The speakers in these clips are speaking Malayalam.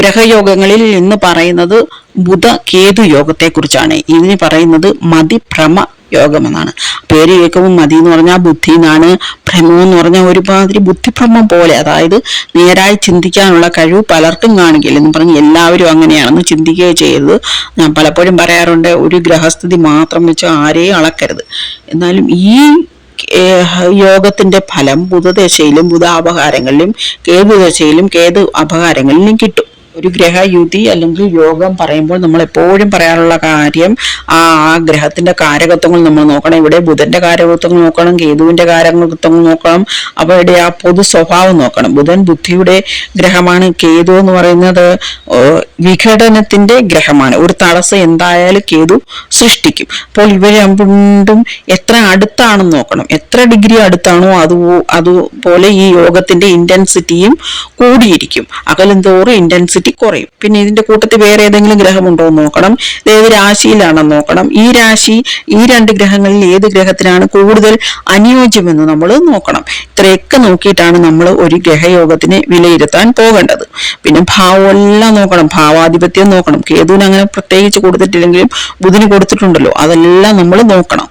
ഗ്രഹയോഗങ്ങളിൽ ഇന്ന് പറയുന്നത് ബുധ കേതു യോഗത്തെക്കുറിച്ചാണ്. ഇതിന് പറയുന്നത് മതിഭ്രമ യോഗമെന്നാണ്. പേര് കേൾക്കുമ്പോൾ മതി എന്ന് പറഞ്ഞാൽ ബുദ്ധി എന്നാണ്. ഭ്രമം എന്ന് പറഞ്ഞാൽ ഒരുമാതിരി ബുദ്ധിഭ്രമം പോലെ. അതായത് നേരായി ചിന്തിക്കാനുള്ള കഴിവ് പലർക്കും കാണിക്കില്ല എന്ന് പറഞ്ഞ് എല്ലാവരും അങ്ങനെയാണെന്ന് ചിന്തിക്കുകയോ ചെയ്യരുത്. ഞാൻ പലപ്പോഴും പറയാറുണ്ട് ഒരു ഗ്രഹസ്ഥിതി മാത്രം വെച്ച് ആരെയും അളക്കരുത്. എന്നാലും ഈ യോഗത്തിന്റെ ഫലം ബുധദശയിലും ബുധ അപഹാരങ്ങളിലും കേതു ദശയിലും കേതു കിട്ടും. ഒരു ഗ്രഹയുതി അല്ലെങ്കിൽ യോഗം പറയുമ്പോൾ നമ്മൾ എപ്പോഴും പറയാനുള്ള കാര്യം ആ ആ ഗ്രഹത്തിന്റെ കാരകത്വങ്ങൾ നമ്മൾ നോക്കണം. ഇവിടെ ബുധന്റെ കാരകത്വങ്ങൾ നോക്കണം കേതുവിന്റെ കാരകത്വങ്ങൾ നോക്കണം. അവയുടെ ആ പൊതു സ്വഭാവം നോക്കണം. ബുധൻ ബുദ്ധിയുടെ ഗ്രഹമാണ് കേതു എന്ന് പറയുന്നത് വിഘടനത്തിന്റെ ഗ്രഹമാണ്. ഒരു തടസ്സം എന്തായാലും കേതു സൃഷ്ടിക്കും. അപ്പോൾ ഇവരെ രണ്ടും എത്ര അടുത്താണെന്ന് നോക്കണം. എത്ര ഡിഗ്രി അടുത്താണോ അത് അതുപോലെ ഈ യോഗത്തിന്റെ ഇന്റൻസിറ്റിയും കൂടിയിരിക്കും. അകലെന്തോറും തോറും ഇന്റൻസിറ്റി കുറയും. പിന്നെ ഇതിന്റെ കൂട്ടത്തിൽ വേറെ ഏതെങ്കിലും ഗ്രഹമുണ്ടോ എന്ന് നോക്കണം. ഏത് രാശിയിലാണെന്ന് നോക്കണം. ഈ രാശി ഈ രണ്ട് ഗ്രഹങ്ങളിൽ ഏത് ഗ്രഹത്തിനാണ് കൂടുതൽ അനുയോജ്യമെന്ന് നമ്മൾ നോക്കണം. ഇത്രയൊക്കെ നോക്കിയിട്ടാണ് നമ്മൾ ഒരു ഗ്രഹയോഗത്തിനെ വിലയിരുത്താൻ പോകേണ്ടത്. പിന്നെ ഭാവമെല്ലാം നോക്കണം. ഭാവാധിപത്യം നോക്കണം. കേതുവിന് അങ്ങനെ പ്രത്യേകിച്ച് കൊടുത്തിട്ടില്ലെങ്കിലും ബുധന് കൊടുത്തിട്ടുണ്ടല്ലോ. അതെല്ലാം നമ്മൾ നോക്കണം.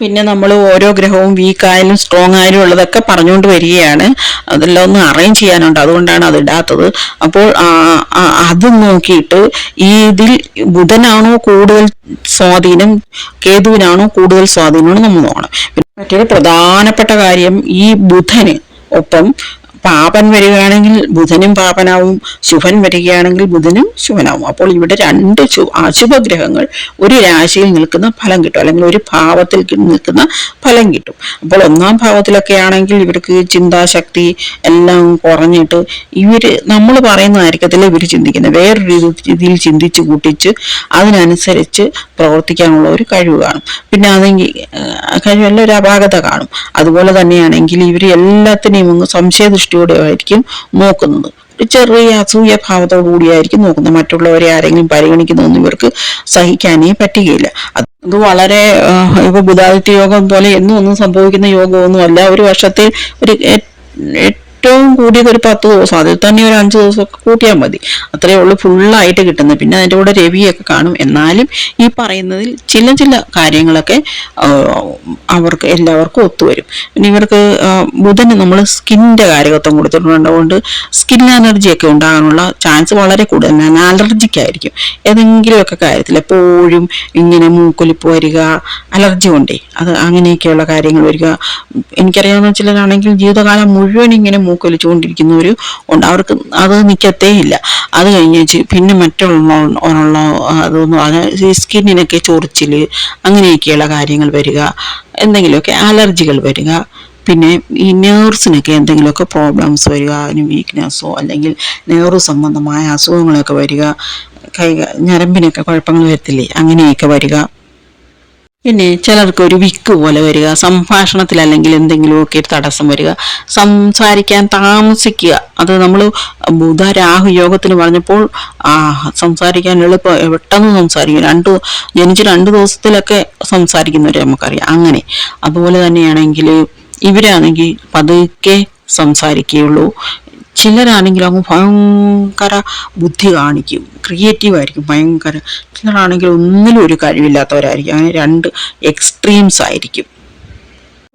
പിന്നെ നമ്മൾ ഓരോ ഗ്രഹവും വീക്ക് ആയാലും സ്ട്രോങ് ആയാലും ഉള്ളതൊക്കെ പറഞ്ഞുകൊണ്ട് വരികയാണ്. അതെല്ലാം ഒന്ന് അറേഞ്ച് ചെയ്യാനുണ്ട്. അതുകൊണ്ടാണ് അത് ഇടാത്തത്. അപ്പോൾ അത് നോക്കിയിട്ട് ഈ ഇതിൽ ബുധനാണോ കൂടുതൽ സ്വാധീനം കേതുവിനാണോ കൂടുതൽ സ്വാധീനം നമ്മൾ നോക്കണം. മറ്റൊരു പ്രധാനപ്പെട്ട കാര്യം ഈ ബുധന് ഒപ്പം പാപൻ വരികയാണെങ്കിൽ ബുധനും പാപനാവും ശുഭൻ വരികയാണെങ്കിൽ ബുധനും ശുഭനാവും. അപ്പോൾ ഇവിടെ രണ്ട് അശുഭഗ്രഹങ്ങൾ ഒരു രാശിയിൽ നിൽക്കുന്ന ഫലം കിട്ടും. അല്ലെങ്കിൽ ഒരു ഭാവത്തിൽ നിൽക്കുന്ന ഫലം കിട്ടും. അപ്പോൾ ഒന്നാം ഭാവത്തിലൊക്കെ ആണെങ്കിൽ ഇവർക്ക് ചിന്താശക്തി എല്ലാം കുറഞ്ഞിട്ട് ഇവർ നമ്മൾ പറയുന്നതായിരിക്കത്തില്ല ഇവർ ചിന്തിക്കുന്നത്. വേറൊരു രീതിയിൽ ചിന്തിച്ച് കൂട്ടിച്ച് അതിനനുസരിച്ച് പ്രവർത്തിക്കാനുള്ള ഒരു കഴിവ് കാണും. പിന്നെ അതെങ്കിൽ കഴിവല്ല ഒരു അപാകത കാണും. അതുപോലെ തന്നെയാണെങ്കിൽ ഇവർ എല്ലാത്തിനെയും അങ്ങ് സംശയദൃഷ്ടിയോടെ ആയിരിക്കും നോക്കുന്നത്. ഒരു ചെറിയ അസൂയ ഭാവത്തോടു കൂടിയായിരിക്കും നോക്കുന്നത്. മറ്റുള്ളവരെ ആരെങ്കിലും പരിഗണിക്കുന്നതൊന്നും ഇവർക്ക് സഹിക്കാനേ പറ്റുകയില്ല. അത് വളരെ ഇപ്പൊ ബുധാദിത്യ യോഗം പോലെ എന്നും ഒന്നും സംഭവിക്കുന്ന യോഗമൊന്നുമല്ല. ഒരു വർഷത്തിൽ ഒരു ഏറ്റവും കൂടിയത് ഒരു പത്ത് ദിവസം. അതിൽ തന്നെ ഒരു അഞ്ച് ദിവസമൊക്കെ കൂട്ടിയാൽ മതി. അത്രയേ ഉള്ളൂ ഫുള്ളായിട്ട് കിട്ടുന്നത്. പിന്നെ അതിന്റെ കൂടെ രവിയൊക്കെ കാണും. എന്നാലും ഈ പറയുന്നതിൽ ചില ചില കാര്യങ്ങളൊക്കെ അവർക്ക് എല്ലാവർക്കും ഒത്തുവരും പിന്നെ ഇവർക്ക് ബുധന് നമ്മൾ സ്കിന്നിന്റെ കാര്യത്വം കൊടുത്തിട്ടുണ്ട്. അതുകൊണ്ട് സ്കിൻ അലർജി ഒക്കെ ഉണ്ടാകാനുള്ള ചാൻസ് വളരെ കൂടുതലാണ്. അലർജിക്ക് ആയിരിക്കും ഏതെങ്കിലുമൊക്കെ കാര്യത്തിൽ എപ്പോഴും ഇങ്ങനെ മൂക്കൊലിപ്പ് വരിക അലർജി കൊണ്ടേ. അത് അങ്ങനെയൊക്കെയുള്ള കാര്യങ്ങൾ വരിക. എനിക്കറിയാവുന്ന ചിലരാണെങ്കിൽ ജീവിതകാലം മുഴുവൻ ഇങ്ങനെ മൂക്കൊലിച്ചുകൊണ്ടിരിക്കുന്നവർ ഉണ്ട്. അവർക്ക് അത് നിൽക്കത്തേ ഇല്ല. അത് കഴിഞ്ഞ് പിന്നെ മറ്റുള്ള ഉള്ള അതൊന്നും അത് സ്കിന്നിനൊക്കെ ചൊറിച്ചിൽ അങ്ങനെയൊക്കെയുള്ള കാര്യങ്ങൾ വരിക എന്തെങ്കിലുമൊക്കെ അലർജികൾ വരിക പിന്നെ ഈ നേഴ്സിനൊക്കെ എന്തെങ്കിലുമൊക്കെ പ്രോബ്ലംസ് വരിക അതിന് വീക്ക്നെസ്സോ അല്ലെങ്കിൽ നേർവ് സംബന്ധമായ അസുഖങ്ങളൊക്കെ വരിക കൈ ഞരമ്പിനൊക്കെ കുഴപ്പങ്ങൾ വരത്തില്ലേ അങ്ങനെയൊക്കെ വരിക. പിന്നെ ചിലർക്ക് ഒരു വിക്ക് പോലെ വരിക സംഭാഷണത്തിൽ അല്ലെങ്കിൽ എന്തെങ്കിലുമൊക്കെ ഒരു തടസ്സം വരിക സംസാരിക്കാൻ താമസിക്കുക. അത് നമ്മൾ ബുധ രാഹു യോഗത്തിന് പറഞ്ഞപ്പോൾ ആ സംസാരിക്കാൻ എളുപ്പം. പെട്ടെന്ന് സംസാരിക്കും. രണ്ട് ജനിച്ച് രണ്ട് ദിവസത്തിലൊക്കെ സംസാരിക്കുന്നവരെ നമുക്കറിയാം. അങ്ങനെ. അതുപോലെ തന്നെയാണെങ്കിൽ ഇവരാണെങ്കിൽ പതുക്കെ സംസാരിക്കുകയുള്ളൂ. ചിലരാണെങ്കിൽ അങ്ങ് ഭയങ്കര ബുദ്ധി കാണിക്കും. ക്രിയേറ്റീവ് ആയിരിക്കും ഭയങ്കര. ചിലരാണെങ്കിൽ ഒന്നിലും ഒരു കഴിവില്ലാത്തവരായിരിക്കും. അങ്ങനെ രണ്ട് എക്സ്ട്രീംസ് ആയിരിക്കും.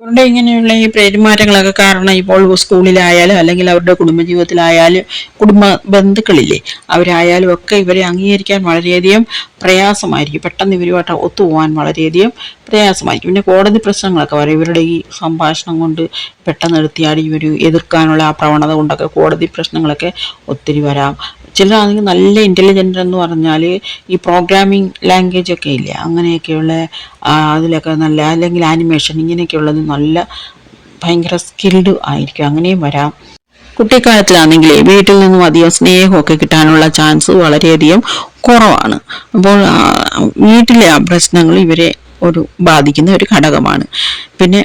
അവരുടെ ഇങ്ങനെയുള്ള ഈ പെരുമാറ്റങ്ങളൊക്കെ കാരണം ഇപ്പോൾ സ്കൂളിലായാലും അല്ലെങ്കിൽ അവരുടെ കുടുംബജീവിതത്തിലായാലും കുടുംബ ബന്ധുക്കളില്ലേ അവരായാലും ഒക്കെ ഇവരെ അംഗീകരിക്കാൻ വളരെയധികം പ്രയാസമായിരിക്കും. പെട്ടെന്ന് ഇവരുമായിട്ട് ഒത്തുപോകാൻ വളരെയധികം പ്രയാസമായിരിക്കും. പിന്നെ കോടതി പ്രശ്നങ്ങളൊക്കെ വരും ഇവരുടെ ഈ സംഭാഷണം കൊണ്ട് പെട്ടെന്ന് എടുത്തിയാടി ഇവർ എതിർക്കാനുള്ള ആ പ്രവണത കൊണ്ടൊക്കെ കോടതി പ്രശ്നങ്ങളൊക്കെ ഒത്തിരി വരാം. ചിലരാണെങ്കിൽ നല്ല ഇന്റലിജന്റ് എന്ന് പറഞ്ഞാൽ ഈ പ്രോഗ്രാമിംഗ് ലാംഗ്വേജ് ഒക്കെ ഇല്ല? അങ്ങനെയൊക്കെയുള്ള അതിലൊക്കെ നല്ല അല്ലെങ്കിൽ ആനിമേഷൻ ഇങ്ങനെയൊക്കെയുള്ളത് നല്ല ഭയങ്കര സ്കിൽഡ് ആയിരിക്കും. അങ്ങനെയും വരാം. കുട്ടിക്കാലത്തിലാണെങ്കിൽ വീട്ടിൽ നിന്നും അധികം സ്നേഹമൊക്കെ കിട്ടാനുള്ള ചാൻസ് വളരെയധികം കുറവാണ്. അപ്പോൾ വീട്ടിലെ ആ പ്രശ്നങ്ങൾ ഇവരെ ഒരു ബാധിക്കുന്ന ഒരു ഘടകമാണ്. പിന്നെ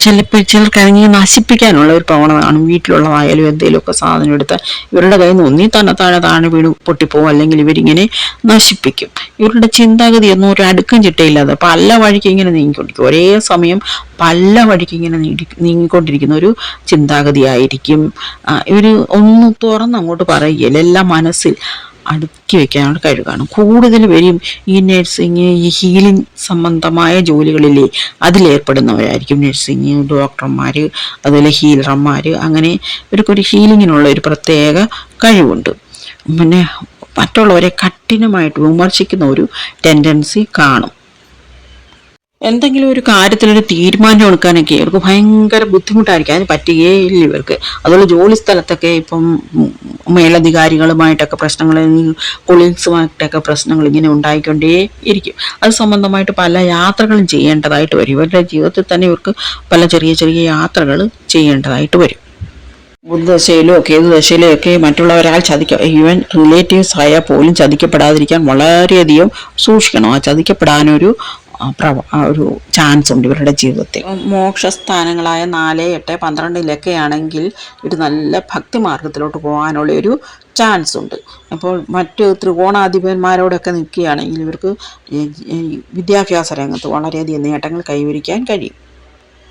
ചിലപ്പോൾ ചിലർക്കാണെങ്കിൽ നശിപ്പിക്കാനുള്ള ഒരു പ്രവണത കാണും. വീട്ടിലുള്ളതായാലും എന്തെങ്കിലുമൊക്കെ സാധനം എടുത്ത് ഇവരുടെ കയ്യിൽ നിന്ന് ഒന്നീ തന്നെ താഴെ താഴെ വീണ് പൊട്ടിപ്പോവും. അല്ലെങ്കിൽ ഇവരിങ്ങനെ നശിപ്പിക്കും. ഇവരുടെ ചിന്താഗതി ഒന്നും ഒരു അടുക്കും ചിട്ടയില്ലാതെ പല വഴിക്ക് ഇങ്ങനെ നീങ്ങിക്കൊണ്ടിരിക്കും. ഒരേ സമയം പല വഴിക്ക് ഇങ്ങനെ നീടി നീങ്ങിക്കൊണ്ടിരിക്കുന്ന ഒരു ചിന്താഗതിയായിരിക്കും. ഇവർ ഒന്ന് തുറന്ന് അങ്ങോട്ട് പറയുകയില്ല. എല്ലാം മനസ്സിൽ അടുക്കി വെക്കാനുള്ള കഴിവ് കാണും കൂടുതൽ പേരും ഈ നഴ്സിംഗ് ഈ ഹീലിംഗ് സംബന്ധമായ ജോലികളിലെ അതിലേർപ്പെടുന്നവരായിരിക്കും. നഴ്സിങ് ഡോക്ടർമാർ അതുപോലെ ഹീലർമാർ അങ്ങനെ ഇവർക്കൊരു ഹീലിങ്ങിനുള്ള ഒരു പ്രത്യേക കഴിവുണ്ട്. പിന്നെ മറ്റുള്ളവരെ കഠിനമായിട്ട് വിമർശിക്കുന്ന ഒരു ടെൻഡൻസി കാണും. എന്തെങ്കിലും ഒരു കാര്യത്തിലൊരു തീരുമാനം എടുക്കാനൊക്കെ ഇവർക്ക് ഭയങ്കര ബുദ്ധിമുട്ടായിരിക്കും. അതിന് പറ്റുകയേ ഇല്ല ഇവർക്ക്. അതുപോലെ ജോലി സ്ഥലത്തൊക്കെ ഇപ്പം മേലധികാരികളുമായിട്ടൊക്കെ പ്രശ്നങ്ങൾ കൊളീഗ്സുമായിട്ടൊക്കെ പ്രശ്നങ്ങൾ ഇങ്ങനെ ഉണ്ടായിക്കൊണ്ടേ ഇരിക്കും അത് സംബന്ധമായിട്ട് പല യാത്രകളും ചെയ്യേണ്ടതായിട്ട് വരും. ഇവരുടെ ജീവിതത്തിൽ തന്നെ ഇവർക്ക് പല ചെറിയ ചെറിയ യാത്രകൾ ചെയ്യേണ്ടതായിട്ട് വരും. ബുദ്ധദശയിലോ ദശയിലും ഒക്കെ മറ്റുള്ളവരാൽ ചതിക്ക ഈവൻ റിലേറ്റീവ്സ് ആയാൽ പോലും ചതിക്കപ്പെടാതിരിക്കാൻ വളരെയധികം സൂക്ഷിക്കണം. ആ ചതിക്കപ്പെടാനൊരു ഒരു ചാൻസ് ഉണ്ട് ഇവരുടെ ജീവിതത്തിൽ. മോക്ഷസ്ഥാനങ്ങളായ നാല് എട്ട് പന്ത്രണ്ടിലൊക്കെ ആണെങ്കിൽ ഒരു നല്ല ഭക്തി മാർഗത്തിലോട്ട് പോകാനുള്ള ഒരു ചാൻസ് ഉണ്ട്. അപ്പോൾ മറ്റ് ത്രികോണാധിപന്മാരോടൊക്കെ നിൽക്കുകയാണെങ്കിൽ ഇവർക്ക് വിദ്യാഭ്യാസ രംഗത്ത് വളരെയധികം നേട്ടങ്ങൾ കൈവരിക്കാൻ കഴിയും.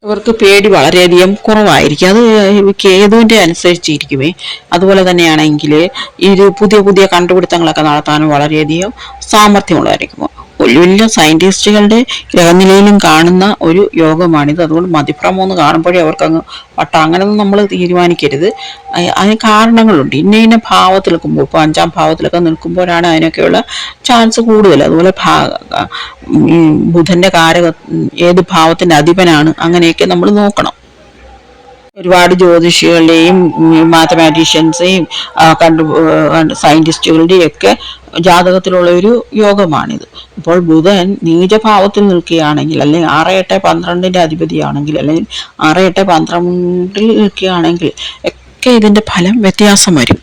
ഇവർക്ക് പേടി വളരെയധികം കുറവായിരിക്കും. അത് കേതുവിന്റെ അനുസരിച്ചിരിക്കുമേ അതുപോലെ തന്നെയാണെങ്കിൽ ഇത് പുതിയ പുതിയ കണ്ടുപിടുത്തങ്ങളൊക്കെ നടത്താനും വളരെയധികം സാമർഥ്യമുള്ളതായിരിക്കും. വലിയ വലിയ സയന്റിസ്റ്റുകളുടെ ഗ്രഹനിലയിലും കാണുന്ന ഒരു യോഗമാണിത് അതുകൊണ്ട് മതിഭ്രമം ഒന്ന് കാണുമ്പോഴേ അവർക്കങ്ങ് പട്ട അങ്ങനെയൊന്നും നമ്മൾ തീരുമാനിക്കരുത്. അതിന് കാരണങ്ങളുണ്ട്. ഇന്ന ഇന്ന ഭാവത്തിൽ നിൽക്കുമ്പോൾ ഇപ്പോൾ അഞ്ചാം ഭാവത്തിലൊക്കെ നിൽക്കുമ്പോഴാണ് അതിനൊക്കെയുള്ള ചാൻസ് കൂടുതൽ. അതുപോലെ ഭാ ബുധന്റെ കാരക ഏത് ഭാവത്തിന്റെ അധിപനാണ് അങ്ങനെയൊക്കെ നമ്മൾ നോക്കണം. ഒരുപാട് ജ്യോതിഷികളുടെയും മാത്തമാറ്റീഷ്യൻസെയും കണ്ടു സയന്റിസ്റ്റുകളുടെയും ഒക്കെ ജാതകത്തിലുള്ള ഒരു യോഗമാണിത്. അപ്പോൾ ബുധൻ നീചഭാവത്തിൽ നിൽക്കുകയാണെങ്കിൽ അല്ലെങ്കിൽ ആറ് എട്ട് പന്ത്രണ്ടിന്റെ അധിപതിയാണെങ്കിൽ അല്ലെങ്കിൽ ആറ് എട്ട് പന്ത്രണ്ടിൽ നിൽക്കുകയാണെങ്കിൽ ഒക്കെ ഇതിന്റെ ഫലം വ്യത്യാസം വരും.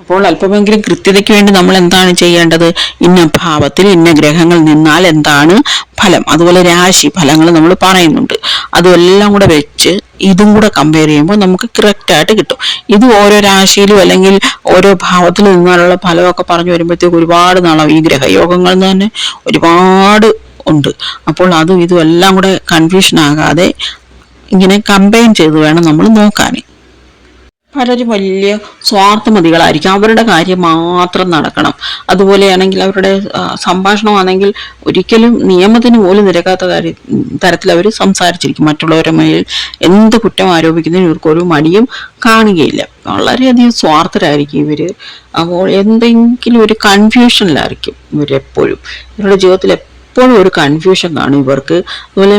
അപ്പോൾ അല്പമെങ്കിലും കൃത്യതയ്ക്ക് വേണ്ടി നമ്മൾ എന്താണ് ചെയ്യേണ്ടത്? ഇന്ന ഭാവത്തിൽ ഇന്ന ഗ്രഹങ്ങൾ നിന്നാൽ എന്താണ് ഫലം അതുപോലെ രാശി ഫലങ്ങൾ നമ്മൾ പറയുന്നുണ്ട്. അതെല്ലാം കൂടെ വെച്ച് ഇതും കൂടെ കമ്പയർ ചെയ്യുമ്പോൾ നമുക്ക് കറക്റ്റ് ആയിട്ട് കിട്ടും. ഇത് ഓരോ രാശിയിലും അല്ലെങ്കിൽ ഓരോ ഭാവത്തിൽ നിന്നാലുള്ള ഫലമൊക്കെ പറഞ്ഞു വരുമ്പോഴത്തേക്ക് ഒരുപാട് നാളാവും. ഈ ഗ്രഹയോഗങ്ങൾ തന്നെ ഒരുപാട് ഉണ്ട്. അപ്പോൾ അതും ഇതും എല്ലാം കൂടെ കൺഫ്യൂഷൻ ആകാതെ ഇങ്ങനെ കമ്പൈൻ ചെയ്ത് വേണം നമ്മൾ നോക്കാൻ. പലരും വലിയ സ്വാർത്ഥമതികളായിരിക്കും. അവരുടെ കാര്യം മാത്രം നടക്കണം. അതുപോലെയാണെങ്കിൽ അവരുടെ സംഭാഷണമാണെങ്കിൽ ഒരിക്കലും നിയമത്തിന് പോലും നിരക്കാത്ത തരത്തിൽ അവർ സംസാരിച്ചിരിക്കും. മറ്റുള്ളവരുടെ മേൽ എന്ത് കുറ്റം ആരോപിക്കുന്നതിന് ഇവർക്കൊരു മടിയും കാണുകയില്ല. വളരെയധികം സ്വാർത്ഥരായിരിക്കും ഇവർ അപ്പോൾ എന്തെങ്കിലും ഒരു കൺഫ്യൂഷനിലായിരിക്കും ഇവരെപ്പോഴും. ഇവരുടെ ജീവിതത്തിൽ എപ്പോഴും ഒരു കൺഫ്യൂഷൻ കാണും ഇവർക്ക്. അതുപോലെ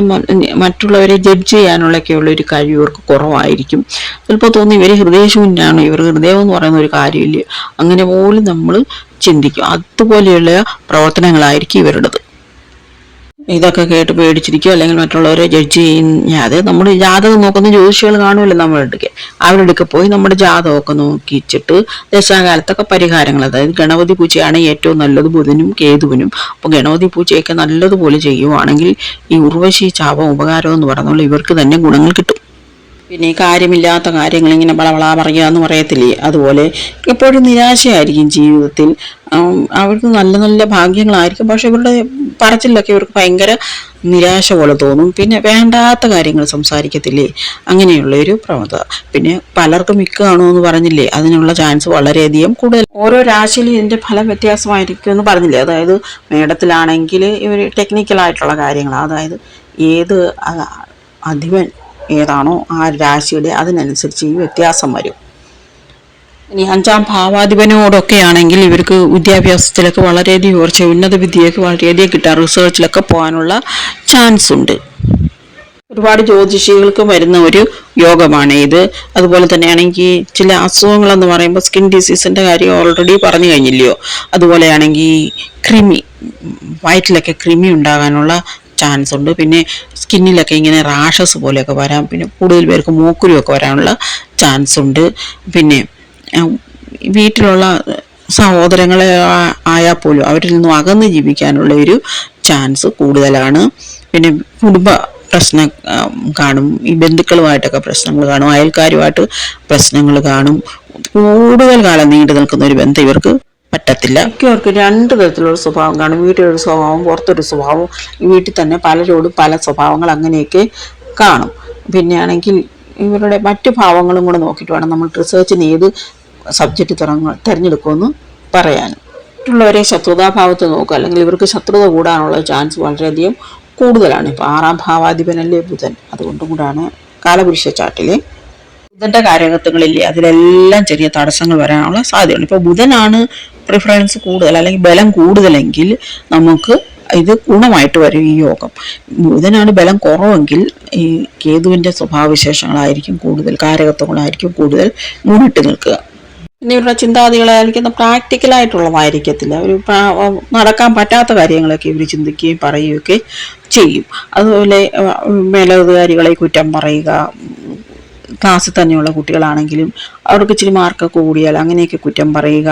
മറ്റുള്ളവരെ ജഡ്ജ് ചെയ്യാനുള്ളൊക്കെയുള്ള ഒരു കഴിവ് ഇവർക്ക് കുറവായിരിക്കും. ചിലപ്പോൾ തോന്നി ഇവർ ഹൃദയശൂന്യാണ് ഇവർ ഹൃദയം എന്ന് പറയുന്ന ഒരു കാര്യമില്ല. അങ്ങനെ പോലും നമ്മൾ ചിന്തിക്കും. അതുപോലെയുള്ള പ്രവർത്തനങ്ങളായിരിക്കും ഇവരുടേത്. ഇതൊക്കെ കേട്ട് പേടിച്ചിരിക്കുക അല്ലെങ്കിൽ മറ്റുള്ളവരെ ജഡ്ജ് ചെയ്യാതെ നമ്മൾ ജാതകം നോക്കുന്ന ജ്യോതിഷികൾ കാണുമല്ലോ നമ്മുടെ അടുക്കെ അവരുടെ അടുക്കെ പോയി നമ്മുടെ ജാതകമൊക്കെ നോക്കിച്ചിട്ട് ദശാകാലത്തൊക്കെ പരിഹാരങ്ങൾ. അതായത് ഗണപതി പൂജയാണ് ഏറ്റവും നല്ലത് ബുധനും കേതുവിനും. അപ്പോൾ ഗണപതി പൂജയൊക്കെ നല്ലതുപോലെ ചെയ്യുവാണെങ്കിൽ ഈ ഉർവശി ചാപം ഉപകാരം എന്ന് പറഞ്ഞുള്ള ഇവർക്ക് തന്നെ ഗുണങ്ങൾ കിട്ടും. പിന്നെ കാര്യമില്ലാത്ത കാര്യങ്ങൾ ഇങ്ങനെ വളവളാ പറയുക എന്ന് പറയത്തില്ലേ? അതുപോലെ എപ്പോഴും നിരാശയായിരിക്കും ജീവിതത്തിൽ. അവർക്ക് നല്ല നല്ല ഭാഗ്യങ്ങളായിരിക്കും. പക്ഷെ ഇവരുടെ പറച്ചിലൊക്കെ ഇവർക്ക് ഭയങ്കര നിരാശ പോലെ തോന്നും. പിന്നെ വേണ്ടാത്ത കാര്യങ്ങൾ സംസാരിക്കത്തില്ലേ? അങ്ങനെയുള്ള ഒരു പ്രവണത. പിന്നെ പലർക്കും മിക്കാണോ എന്ന് പറഞ്ഞില്ലേ? അതിനുള്ള ചാൻസ് വളരെയധികം കൂടുതൽ. ഓരോ രാശിയിലും ഇതിന്റെ ഫലം വ്യത്യാസമായിരിക്കും എന്ന് പറഞ്ഞില്ലേ? അതായത് മേടത്തിലാണെങ്കിൽ ഇവർ ടെക്നിക്കലായിട്ടുള്ള കാര്യങ്ങൾ അതായത് ഏത് അധിപൻ ഏതാണോ ആ രാശിയുടെ അതിനനുസരിച്ച് ഈ വ്യത്യാസം വരും. ഇനി അഞ്ചാം ഭാവാധിപനോടൊക്കെ ആണെങ്കിൽ ഇവർക്ക് വിദ്യാഭ്യാസത്തിലൊക്കെ വളരെയധികം ഉയർച്ച ഉന്നത വിദ്യയൊക്കെ വളരെയധികം കിട്ടാൻ റിസർച്ചിലൊക്കെ പോകാനുള്ള ചാൻസ് ഉണ്ട്. ഒരുപാട് ജ്യോതിഷികൾക്ക് വരുന്ന ഒരു യോഗമാണ് ഇത്. അതുപോലെ തന്നെയാണെങ്കിൽ ചില അസുഖങ്ങളെന്ന് പറയുമ്പോൾ സ്കിൻ ഡിസീസിന്റെ കാര്യം ഓൾറെഡി പറഞ്ഞു കഴിഞ്ഞില്ലയോ? അതുപോലെയാണെങ്കിൽ കൃമി വയറ്റിലൊക്കെ കൃമി ഉണ്ടാകാനുള്ള ചാൻസ് ഉണ്ട്. പിന്നെ സ്കിന്നിലൊക്കെ ഇങ്ങനെ റാഷസ് പോലെയൊക്കെ വരാം. പിന്നെ കൂടുതൽ പേർക്ക് മൂക്കുരുമൊക്കെ വരാനുള്ള ചാൻസ് ഉണ്ട്. പിന്നെ വീട്ടിലുള്ള സഹോദരങ്ങളെ ആയാൽ പോലും അവരിൽ നിന്നും അകന്ന് ജീവിക്കാനുള്ള ഒരു ചാൻസ് കൂടുതലാണ്. പിന്നെ കുടുംബ പ്രശ്നം കാണും. ഈ ബന്ധുക്കളുമായിട്ടൊക്കെ പ്രശ്നങ്ങൾ കാണും. അയൽക്കാരുമായിട്ട് പ്രശ്നങ്ങൾ കാണും. കൂടുതൽ കാലം നീണ്ടു നിൽക്കുന്ന ഒരു ബന്ധം ഇവർക്ക് പറ്റത്തില്ല. മിക്കവർക്കും രണ്ട് തരത്തിലുള്ള സ്വഭാവം കാണും. വീട്ടിലൊരു സ്വഭാവം പുറത്തൊരു സ്വഭാവം വീട്ടിൽ തന്നെ പലരോടും പല സ്വഭാവങ്ങൾ അങ്ങനെയൊക്കെ കാണും. പിന്നെയാണെങ്കിൽ ഇവരുടെ മറ്റു ഭാവങ്ങളും കൂടെ നോക്കിയിട്ട് വേണം നമ്മൾ റിസർച്ചിന് ഏത് സബ്ജക്റ്റ് തുറങ്ങ തിരഞ്ഞെടുക്കുമെന്ന് പറയാൻ മറ്റുള്ളവരെ ശത്രുതാഭാവത്ത് നോക്കുക. അല്ലെങ്കിൽ ഇവർക്ക് ശത്രുത കൂടാനുള്ള ചാൻസ് വളരെയധികം കൂടുതലാണ്. ഇപ്പോൾ ആറാം ഭാവാധിപനല്ലേ ബുധൻ. അതുകൊണ്ടും കൂടാണ് കാലപുരുഷ ചാട്ടിലെ ബുധന്റെ കാര്യകത്വങ്ങളില്ലേ അതിലെല്ലാം ചെറിയ തടസ്സങ്ങൾ വരാനുള്ള സാധ്യതയുണ്ട്. ഇപ്പോൾ ബുധനാണ് പ്രിഫറൻസ് കൂടുതൽ അല്ലെങ്കിൽ ബലം കൂടുതലെങ്കിൽ നമുക്ക് ഇത് ഗുണമായിട്ട് വരും ഈ യോഗം. ബുധനാണ് ബലം കുറവെങ്കിൽ ഈ കേതുവിന്റെ സ്വഭാവവിശേഷങ്ങളായിരിക്കും കൂടുതൽ കാരകത്വങ്ങളായിരിക്കും കൂടുതൽ മുന്നിട്ട് നിൽക്കുക. പിന്നെ ഇവരുടെ ചിന്താഗതികളായിരിക്കുന്ന പ്രാക്ടിക്കലായിട്ടുള്ളതായിരിക്കത്തില്ല ഒരു നടക്കാൻ പറ്റാത്ത കാര്യങ്ങളൊക്കെ ഇവർ ചിന്തിക്കുകയും പറയുകയൊക്കെ ചെയ്യും. അതുപോലെ മേലധികാരികളെ കുറ്റം പറയുക ക്ലാസ്സിൽ തന്നെയുള്ള കുട്ടികളാണെങ്കിലും അവർക്ക് ഇച്ചിരി മാർക്കൊക്കെ കൂടിയാൽ അങ്ങനെയൊക്കെ കുറ്റം പറയുക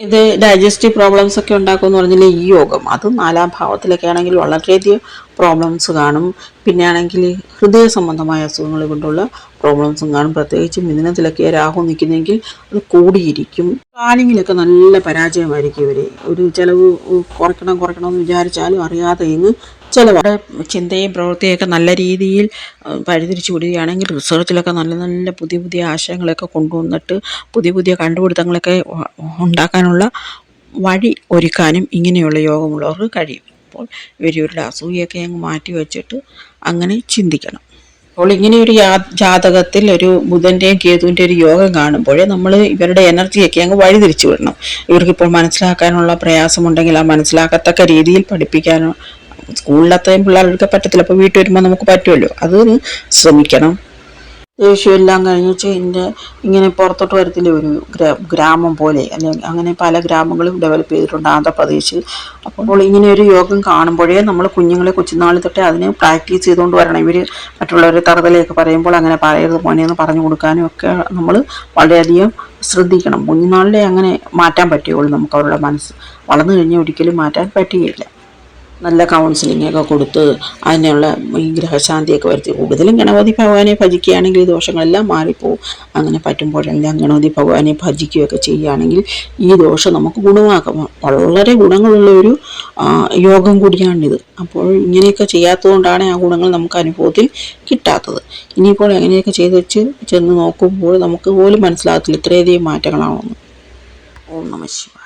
ഇത് ഡൈജസ്റ്റീവ് പ്രോബ്ലംസ് ഒക്കെ ഉണ്ടാക്കുമെന്ന് പറഞ്ഞാൽ ഈ യോഗം? അത് നാലാം ഭാവത്തിലൊക്കെ ആണെങ്കിൽ വളരെയധികം പ്രോബ്ലംസ് കാണും. പിന്നെ ആണെങ്കിൽ ഹൃദയ സംബന്ധമായ അസുഖങ്ങൾ കൊണ്ടുള്ള പ്രോബ്ലംസും കാണും. പ്രത്യേകിച്ച് മിഥുനത്തിലൊക്കെ രാഹു നിൽക്കുന്നെങ്കിൽ അത് കൂടിയിരിക്കും. പ്ലാനിങ്ങിലൊക്കെ നല്ല പരാജയമായിരിക്കും ഇവർ ഒരു ചിലവ് കുറയ്ക്കണം കുറയ്ക്കണം എന്ന് വിചാരിച്ചാലും അറിയാതെ ഇങ്ങ് ചിലവ് ചിന്തയും പ്രവൃത്തിയൊക്കെ നല്ല രീതിയിൽ വഴിതിരിച്ചു വിടുകയാണെങ്കിൽ റിസർച്ചിലൊക്കെ നല്ല നല്ല പുതിയ പുതിയ ആശയങ്ങളൊക്കെ കൊണ്ടുവന്നിട്ട് പുതിയ പുതിയ കണ്ടുപിടുത്തങ്ങളൊക്കെ ഉണ്ടാക്കാനുള്ള വഴി ഒരുക്കാനും ഇങ്ങനെയുള്ള യോഗമുള്ളവർക്ക് കഴിയും. അപ്പോൾ ഇവരുടെ അസൂയൊക്കെ അങ്ങ് മാറ്റി വെച്ചിട്ട് അങ്ങനെ ചിന്തിക്കണം. അപ്പോൾ ഇങ്ങനെ ഒരു യാ- ജാതകത്തിൽ ഒരു ബുധന്റെയും കേതുവിന്റെ ഒരു യോഗം കാണുമ്പോൾ നമ്മൾ ഇവരുടെ എനർജിയൊക്കെ അങ്ങ് വഴിതിരിച്ചു വിടണം. ഇവർക്കിപ്പോൾ മനസ്സിലാക്കാനുള്ള പ്രയാസമുണ്ടെങ്കിൽ ആ മനസ്സിലാക്കത്തക്ക രീതിയിൽ പഠിപ്പിക്കാനോ സ്കൂളിലത്രയും പിള്ളേർക്ക് പറ്റത്തില്ല. അപ്പോൾ വീട്ടിൽ വരുമ്പോൾ നമുക്ക് പറ്റുമല്ലോ. അത് ശ്രമിക്കണം. ദേഷ്യം എല്ലാം കഴിഞ്ഞ് ഇതിന്റെ ഇങ്ങനെ പുറത്തോട്ട് വരത്തില്ലേ. ഒരു ഗ്രാമം പോലെ. അല്ലെങ്കിൽ അങ്ങനെ പല ഗ്രാമങ്ങളും ഡെവലപ്പ് ചെയ്തിട്ടുണ്ട് ആന്ധ്രാപ്രദേശിൽ. അപ്പോൾ ഇങ്ങനെ ഒരു യോഗം കാണുമ്പോഴേ നമ്മൾ കുഞ്ഞുങ്ങളെ കൊച്ചുനാളിൽ തൊട്ടേ അതിനെ പ്രാക്ടീസ് ചെയ്തുകൊണ്ട് വരണം. ഇവർ മറ്റുള്ളവരെ തറുതലയൊക്കെ പറയുമ്പോൾ അങ്ങനെ പറയരുത് മോനെ പറഞ്ഞു കൊടുക്കാനും ഒക്കെ നമ്മൾ വളരെയധികം ശ്രദ്ധിക്കണം. കുഞ്ഞുനാളിലെ അങ്ങനെ മാറ്റാൻ പറ്റുകയുള്ളൂ നമുക്ക് അവരുടെ മനസ്സ്. വളർന്നു കഴിഞ്ഞാൽ ഒരിക്കലും മാറ്റാൻ പറ്റുകയില്ല. നല്ല കൗൺസിലിംഗ് ഒക്കെ കൊടുത്ത് അതിനുള്ള ഗ്രഹശാന്തിയൊക്കെ വരുത്തി. കൂടുതലും ഗണപതി ഭഗവാനെ ഭജിക്കുകയാണെങ്കിൽ ദോഷങ്ങളെല്ലാം മാറിപ്പോവും. അങ്ങനെ പറ്റുമ്പോഴെല്ലാം ഗണപതി ഭഗവാനെ ഭജിക്കുകയൊക്കെ ചെയ്യുകയാണെങ്കിൽ ഈ ദോഷം നമുക്ക് ഗുണമാക്കാം. വളരെ ഗുണങ്ങളുള്ള ഒരു യോഗം കൂടിയാണിത്. അപ്പോൾ ഇങ്ങനെയൊക്കെ ചെയ്യാത്തതുകൊണ്ടാണ് ആ ഗുണങ്ങൾ നമുക്ക് അനുഭവത്തിൽ കിട്ടാത്തത്. ഇനിയിപ്പോൾ എങ്ങനെയൊക്കെ ചെയ്ത് വെച്ച് ചെന്ന് നോക്കുമ്പോൾ നമുക്ക് പോലും മനസ്സിലാകത്തില്ല ഇത്രയധികം മാറ്റങ്ങളാണെന്ന് ഓം നമ ശിവായ